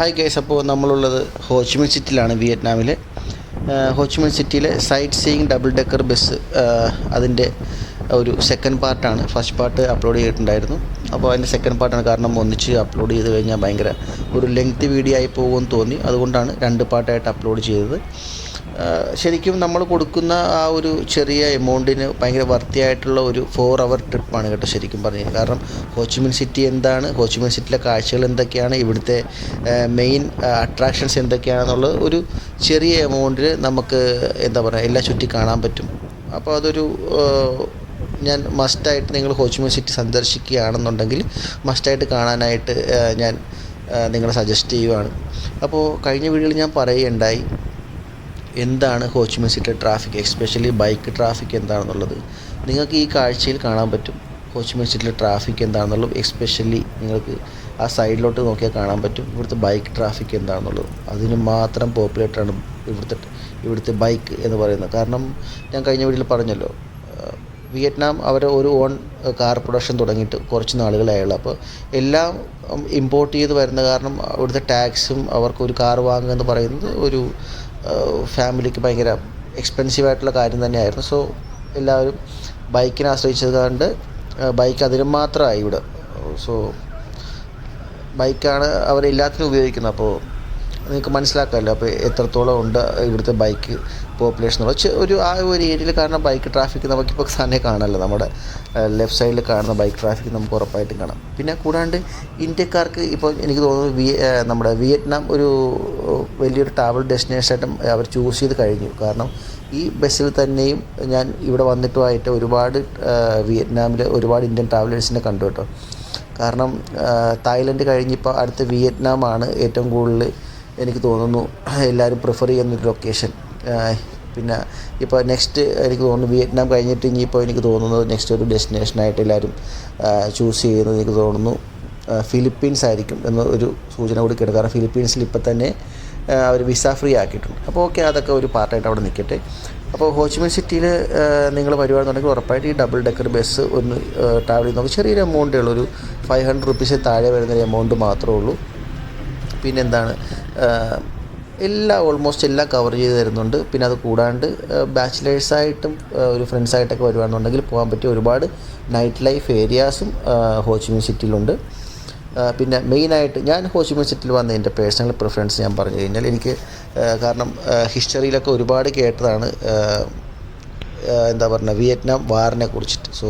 Hi guys അപ്പോൾ നമ്മളുള്ളത് Ho Chi Minh സിറ്റിയിലാണ് വിയറ്റ്നാമിലെ. ഹോച്ചിമിൻ സിറ്റിയിലെ sightseeing double decker bus അതിന്റെ ഒരു സെക്കൻഡ് പാർട്ടാണ് ഫസ്റ്റ് പാർട്ട് അപ്ലോഡ് ചെയ്തിട്ടുണ്ടായിരുന്നു. അപ്പോൾ അതിന്റെ സെക്കൻഡ് പാർട്ടാണ് കാരണം ഒന്നിച്ച് അപ്ലോഡ് ചെയ്ത് കഴിഞ്ഞാൽ ഭയങ്കര ഒരു ലെങ്ത് വീഡിയോ ആയി പോകുമെന്ന് തോന്നി. അതുകൊണ്ടാണ് രണ്ട് പാർട്ടായിട്ട് അപ്ലോഡ് ചെയ്തത്. ശരിക്കും നമ്മൾ കൊടുക്കുന്ന ആ ഒരു ചെറിയ എമൗണ്ടിന് ഭയങ്കര വർത്തിയായിട്ടുള്ള ഒരു ഫോർ അവർ ട്രിപ്പാണ് കേട്ടോ ശരിക്കും പറഞ്ഞു കഴിഞ്ഞാൽ കാരണം ഹോച്ചിമിൻ സിറ്റി എന്താണ് ഹോച്ചിമിൻ സിറ്റിയിലെ കാഴ്ചകൾ എന്തൊക്കെയാണ് ഇവിടുത്തെ മെയിൻ അട്രാക്ഷൻസ് എന്തൊക്കെയാണെന്നുള്ളത് ഒരു ചെറിയ എമൗണ്ടിൽ നമുക്ക് എന്താ പറയുക എല്ലാം ചുറ്റി കാണാൻ പറ്റും. അപ്പോൾ അതൊരു ഞാൻ മസ്റ്റായിട്ട് നിങ്ങൾ ഹോച്ചിമിൻ സിറ്റി സന്ദർശിക്കുകയാണെന്നുണ്ടെങ്കിൽ മസ്റ്റായിട്ട് കാണാനായിട്ട് ഞാൻ നിങ്ങളെ സജസ്റ്റ് ചെയ്യുവാണ്. അപ്പോൾ കഴിഞ്ഞ വീഡിയോയിൽ ഞാൻ പറയുകയുണ്ടായി എന്താണ് Ho Chi Minh city traffic especially bike traffic എന്താണെന്നുള്ളത് നിങ്ങൾക്ക് ഈ കാഴ്ചയിൽ കാണാൻ പറ്റും. ഹോച്ചിമിൻ സിറ്റിയിലെ ട്രാഫിക് എന്താണെന്നുള്ളത് എസ്പെഷ്യലി നിങ്ങൾക്ക് ആ സൈഡിലോട്ട് നോക്കിയാൽ കാണാൻ പറ്റും. ഇവിടുത്തെ ബൈക്ക് ട്രാഫിക് എന്താണെന്നുള്ളത്. അതിന് മാത്രം പോപ്പുലേറ്ററാണ് ഇവിടുത്തെ ഇവിടുത്തെ ബൈക്ക് എന്ന് പറയുന്നത്. കാരണം ഞാൻ കഴിഞ്ഞ വീട്ടിൽ പറഞ്ഞല്ലോ വിയറ്റ്നാം അവർ ഒരു ഓൺ കാർ പ്രൊഡക്ഷൻ തുടങ്ങിയിട്ട് കുറച്ച് നാളുകളായുള്ളൂ. അപ്പോൾ എല്ലാം ഇമ്പോർട്ട് ചെയ്ത് വരുന്ന കാരണം അവിടുത്തെ ടാക്സും അവർക്ക് ഒരു കാർ വാങ്ങുക എന്ന് പറയുന്നത് ഒരു ഫാമിലിക്ക് ഭയങ്കര എക്സ്പെൻസീവ് ആയിട്ടുള്ള കാര്യം തന്നെയായിരുന്നു. സോ എല്ലാവരും ബൈക്കിനെ ആശ്രയിച്ചത് കൊണ്ട് ബൈക്ക് അതിന് മാത്രമായി ഇവിടെ. സോ ബൈക്കാണ് അവരെല്ലാത്തിനും ഉപയോഗിക്കുന്നത്. അപ്പോൾ നിങ്ങൾക്ക് മനസ്സിലാക്കാമല്ലോ. അപ്പോൾ എത്രത്തോളം ഉണ്ട് ഇവിടുത്തെ ബൈക്ക് പോപ്പുലേഷൻ എന്നുള്ള ചെ- ഒരു ആ ഒരു ഏരിയയിൽ കാണുന്ന ബൈക്ക് ട്രാഫിക് നമുക്കിപ്പോൾ തന്നെ കാണാമല്ലോ. നമ്മുടെ ലെഫ്റ്റ് സൈഡിൽ കാണുന്ന ബൈക്ക് ട്രാഫിക് നമുക്ക് ഉറപ്പായിട്ടും കാണാം. പിന്നെ കൂടാണ്ട് ഇന്ത്യക്കാർക്ക് ഇപ്പോൾ എനിക്ക് തോന്നുന്നു വിയ നമ്മുടെ വിയറ്റ്നാം ഒരു വലിയൊരു ട്രാവൽ ഡെസ്റ്റിനേഷനായിട്ടും അവർ ചൂസ് ചെയ്ത് കഴിഞ്ഞു. കാരണം ഈ ബസ്സിൽ തന്നെയും ഞാൻ ഇവിടെ വന്നിട്ടുമായിട്ട് ഒരുപാട് വിയറ്റ്നാമിൽ ഒരുപാട് ഇന്ത്യൻ ട്രാവലേഴ്സിനെ കണ്ടു കേട്ടോ. കാരണം തായ്ലൻഡ് കഴിഞ്ഞിപ്പോൾ അടുത്ത വിയറ്റ്നാമാണ് ഏറ്റവും കൂടുതൽ എനിക്ക് തോന്നുന്നു എല്ലാവരും പ്രിഫർ ചെയ്യുന്നൊരു ലൊക്കേഷൻ പിന്നെ ഇപ്പോൾ നെക്സ്റ്റ് എനിക്ക് തോന്നുന്നു വിയറ്റ്നാം കഴിഞ്ഞിട്ട് ഇനിയിപ്പോൾ എനിക്ക് തോന്നുന്നത് നെക്സ്റ്റ് ഒരു ഡെസ്റ്റിനേഷനായിട്ട് എല്ലാവരും ചൂസ് ചെയ്യുന്നത് എനിക്ക് തോന്നുന്നു ഫിലിപ്പീൻസ് ആയിരിക്കും എന്ന ഒരു സൂചന കൊടുക്കുകയാണ് കാരണം ഫിലിപ്പീൻസിൽ ഇപ്പം തന്നെ അവർ വിസ ഫ്രീ ആക്കിയിട്ടുണ്ട്. അപ്പോൾ ഓക്കെ അതൊക്കെ ഒരു പാർട്ടായിട്ട് അവിടെ നിൽക്കട്ടെ അപ്പോൾ ഹോച്ചിമിൻ സിറ്റിയിൽ നിങ്ങൾ വരുവാണെന്നുണ്ടെങ്കിൽ ഉറപ്പായിട്ട് ഈ ഡബിൾ ഡെക്കർ ബസ് ഒന്ന് ട്രാവൽ ചെയ്ത് നോക്കി. ചെറിയൊരു എമൗണ്ടേ ഉള്ളൂ. ഒരു ഫൈവ് ഹൺഡ്രഡ് റുപ്പീസ് താഴെ വരുന്നൊരു എമൗണ്ട് മാത്രമേ ഉള്ളൂ. പിന്നെന്താണ് എല്ലാ ഓൾമോസ്റ്റ് എല്ലാം കവർ ചെയ്ത് തരുന്നുണ്ട്. പിന്നെ അത് കൂടാണ്ട് ബാച്ചിലേഴ്സായിട്ടും ഒരു ഫ്രണ്ട്സായിട്ടൊക്കെ വരുവാണെന്നുണ്ടെങ്കിൽ പോകാൻ പറ്റിയ ഒരുപാട് നൈറ്റ് ലൈഫ് ഏരിയാസും ഹോച്ചിമിൻ സിറ്റിയിലുണ്ട് പിന്നെ മെയിനായിട്ട് ഞാൻ ഹോച്ചിമിൻ സിറ്റിയിൽ വന്ന എന്റെ പേഴ്സണൽ പ്രിഫറൻസ് ഞാൻ പറഞ്ഞു കഴിഞ്ഞാൽ എനിക്ക് കാരണം ഹിസ്റ്ററിയിലൊക്കെ ഒരുപാട് കേട്ടതാണ് എന്താ പറയുക വിയറ്റ്നാം വാറിനെ കുറിച്ചിട്ട്. സോ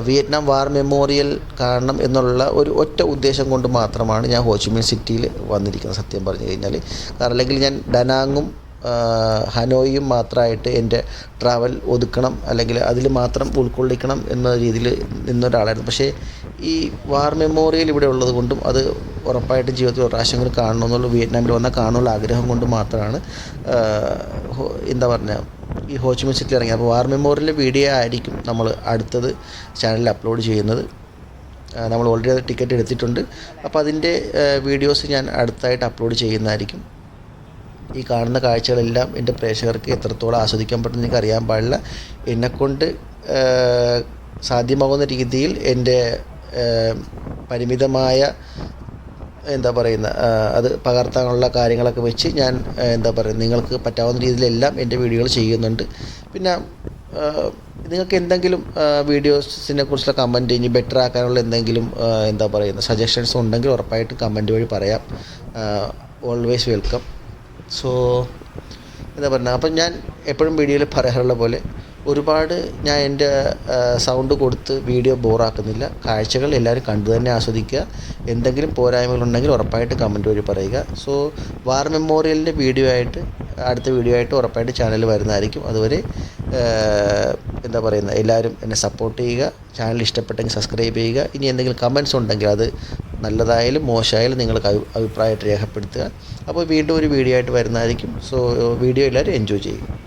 വിയറ്റ്നാം വാർ മെമ്മോറിയൽ കാണണം എന്നുള്ള ഒരു ഒറ്റ ഉദ്ദേശം കൊണ്ട് മാത്രമാണ് ഞാൻ ഹോച്ചിമിൻ സിറ്റിയിൽ വന്നിരിക്കുന്നത് സത്യം പറഞ്ഞു കഴിഞ്ഞാൽ കാരണം അല്ലെങ്കിൽ ഞാൻ ഡനാങ്ങും ഹനോയും മാത്രമായിട്ട് എന്റെ ട്രാവൽ ഒതുക്കണം അല്ലെങ്കിൽ അതിൽ മാത്രം ഉൾക്കൊള്ളിക്കണം എന്ന രീതിയിൽ നിന്നൊരാളായിരുന്നു. പക്ഷേ ഈ വാർ മെമ്മോറിയൽ ഇവിടെ ഉള്ളത് കൊണ്ടും അത് ഉറപ്പായിട്ടും ജീവിതത്തിൽ ഒരു പ്രാവശ്യമെങ്കിലും കാണണമെന്നുള്ള വിയറ്റ്നാമിൽ വന്നാൽ കാണാനുള്ള ആഗ്രഹം കൊണ്ട് മാത്രമാണ് എന്താ പറഞ്ഞ ഈ ഹോച്ചിമിൻ സിറ്റിയിൽ ഇറങ്ങി അപ്പോൾ വാർ മെമ്മോറിയലിന്റെ വീഡിയോ ആയിരിക്കും നമ്മൾ അടുത്തത് ചാനലിൽ അപ്ലോഡ് ചെയ്യുന്നത്. നമ്മൾ ഓൾറെഡി അത് ടിക്കറ്റ് എടുത്തിട്ടുണ്ട്. അപ്പോൾ അതിന്റെ വീഡിയോസ് ഞാൻ അടുത്തായിട്ട് അപ്ലോഡ് ചെയ്യുന്നതായിരിക്കും. ഈ കാണുന്ന കാഴ്ചകളെല്ലാം എന്റെ പ്രേക്ഷകർക്ക് എത്രത്തോളം ആസ്വദിക്കാൻ പറ്റുമെന്ന് എനിക്ക് അറിയാൻ പാടില്ല. എന്നെക്കൊണ്ട് സാധ്യമാകുന്ന രീതിയിൽ എന്റെ പരിമിതമായ എന്താ പറയുന്ന അത് പകർത്താനുള്ള കാര്യങ്ങളൊക്കെ വെച്ച് ഞാൻ എന്താ പറയുക നിങ്ങൾക്ക് പറ്റാവുന്ന രീതിയിലെല്ലാം എന്റെ വീഡിയോകൾ ചെയ്യുന്നുണ്ട്. പിന്നെ നിങ്ങൾക്ക് എന്തെങ്കിലും വീഡിയോസിനെ കുറിച്ചുള്ള കമന്റ് ഇനി ബെറ്റർ ആക്കാനുള്ള എന്തെങ്കിലും എന്താ പറയുന്ന സജഷൻസ് ഉണ്ടെങ്കിൽ ഉറപ്പായിട്ടും കമന്റ് വഴി പറയാം. ഓൾവേസ് വെൽക്കം സോ എന്താ പറഞ്ഞാൽ അപ്പം ഞാൻ എപ്പോഴും വീഡിയോയിൽ പറയാറുള്ള പോലെ ഒരുപാട് ഞാൻ എന്റെ സൗണ്ട് കൊടുത്ത് വീഡിയോ ബോറാക്കുന്നില്ല. കാഴ്ചകൾ എല്ലാവരും കണ്ടു തന്നെ ആസ്വദിക്കുക. എന്തെങ്കിലും പോരായ്മകളുണ്ടെങ്കിൽ ഉറപ്പായിട്ട് കമന്റ് വഴി പറയുക. സോ വാർ മെമ്മോറിയലിന്റെ വീഡിയോ ആയിട്ട് അടുത്ത വീഡിയോ ആയിട്ട് ഉറപ്പായിട്ട് ചാനൽ വരുന്നതായിരിക്കും. അതുവരെ എന്താ പറയുന്നത് എല്ലാവരും എന്നെ സപ്പോർട്ട് ചെയ്യുക. ചാനൽ ഇഷ്ടപ്പെട്ടെങ്കിൽ സബ്സ്ക്രൈബ് ചെയ്യുക. ഇനി എന്തെങ്കിലും കമൻസ് ഉണ്ടെങ്കിൽ അത് നല്ലതായാലും മോശമായാലും നിങ്ങൾ അഭി- അഭിപ്രായമായിട്ട് രേഖപ്പെടുത്തുക. അപ്പോൾ വീണ്ടും ഒരു വീഡിയോ ആയിട്ട് വരുന്നതായിരിക്കും. സോ വീഡിയോ എല്ലാവരും എൻജോയ് ചെയ്യും